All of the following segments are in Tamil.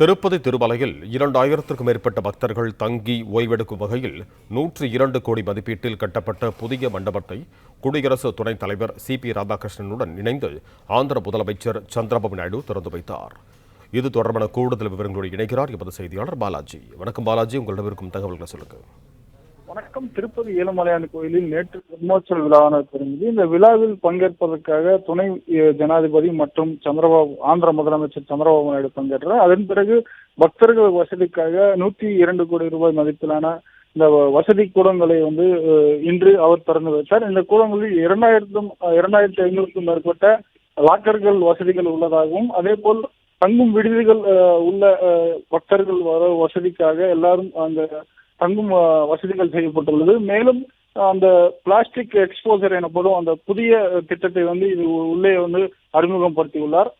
திருப்பதி திருமலையில் இரண்டாயிரத்திற்கும் மேற்பட்ட பக்தர்கள் தங்கி ஓய்வெடுக்கும் வகையில் நூற்றி இரண்டு கோடி மதிப்பீட்டில் கட்டப்பட்ட புதிய மண்டபத்தை குடியரசு துணைத் தலைவர் சி பி ராதாகிருஷ்ணனுடன் இணைந்து ஆந்திர முதலமைச்சர் சந்திரபாபு நாயுடு திறந்து வைத்தார். இது தொடர்பான கூடுதல் விவரங்களோடு இணைகிறார் எமது செய்தியாளர் பாலாஜி. வணக்கம் பாலாஜி. உங்களிடம் இருக்கும் தகவல்களை சொல்லுங்கள். வணக்கம். திருப்பதி ஏழுமலையான் கோயிலில் நேற்று பிரம்மோற்சவ விழாவான தொடங்கியது இந்த விழாவில் பங்கேற்பதற்காக துணை ஜனாதிபதி மற்றும் சந்திரபாபு ஆந்திர முதலமைச்சர் சந்திரபாபு நாயுடு பங்கேற்றார். அதன் பிறகு பக்தர்கள் வசதிக்காக நூத்தி இரண்டு கோடி ரூபாய் மதிப்பிலான இந்த வசதி கூடங்களை வந்து இன்று அவர் திறந்து வைத்தார். இந்த கூடங்களில் இரண்டாயிரத்தும் இரண்டாயிரத்தி ஐநூறுக்கும் மேற்பட்ட லாக்கர்கள் வசதிகள் உள்ளதாகவும் அதே போல் தங்கும் விடுதிகள் அஹ், உள்ள பக்தர்கள் வர வசதிக்காக எல்லாரும் அங்க தங்கும் வசதிகள் செய்யப்பட்டுள்ளது. மேலும் அந்த பிளாஸ்டிக் எக்ஸ்போசர் எனப்படும் அந்த புதிய திட்டத்தை வந்து இது உள்ளே வந்து அறிமுகப்படுத்தியுள்ளார்.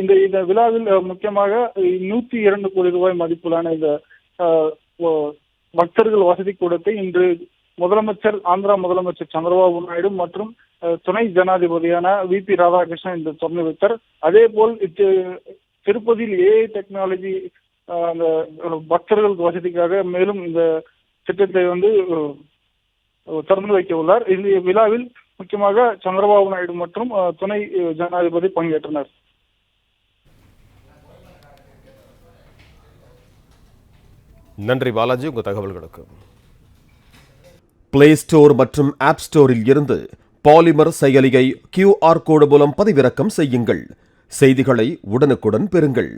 இந்த இந்த விழாவில் முக்கியமாக நூத்தி இரண்டு கோடி ரூபாய் மதிப்பிலான இந்த பக்தர்கள் வசதி கூடத்தை இன்று முதலமைச்சர் ஆந்திரா முதலமைச்சர் சந்திரபாபு நாயுடு மற்றும் துணை ஜனாதிபதியான வி பி ராதாகிருஷ்ணன் இன்று திறந்து வைத்தார். அதே போல் திருப்பதியில் ஏஐ டெக்னாலஜி அந்த பக்தர்கள் பக்தர்களுக்கு வசதிக்காக மேலும் இந்த திட்டத்தை வந்து திறந்து வைக்க உள்ளார். இந்த விழாவில் முக்கியமாக சந்திரபாபு நாயுடு மற்றும் துணை ஜனாதிபதி பங்கேற்றனர். நன்றி பாலாஜி உங்கள் தகவல்களுக்கு. பிளே ஸ்டோர் மற்றும் ஆப் ஸ்டோரில் இருந்து பாலிமர் செயலியை கியூஆர் கோடு மூலம் பதிவிறக்கம் செய்யுங்கள். செய்திகளை உடனுக்குடன் பெறுங்கள்.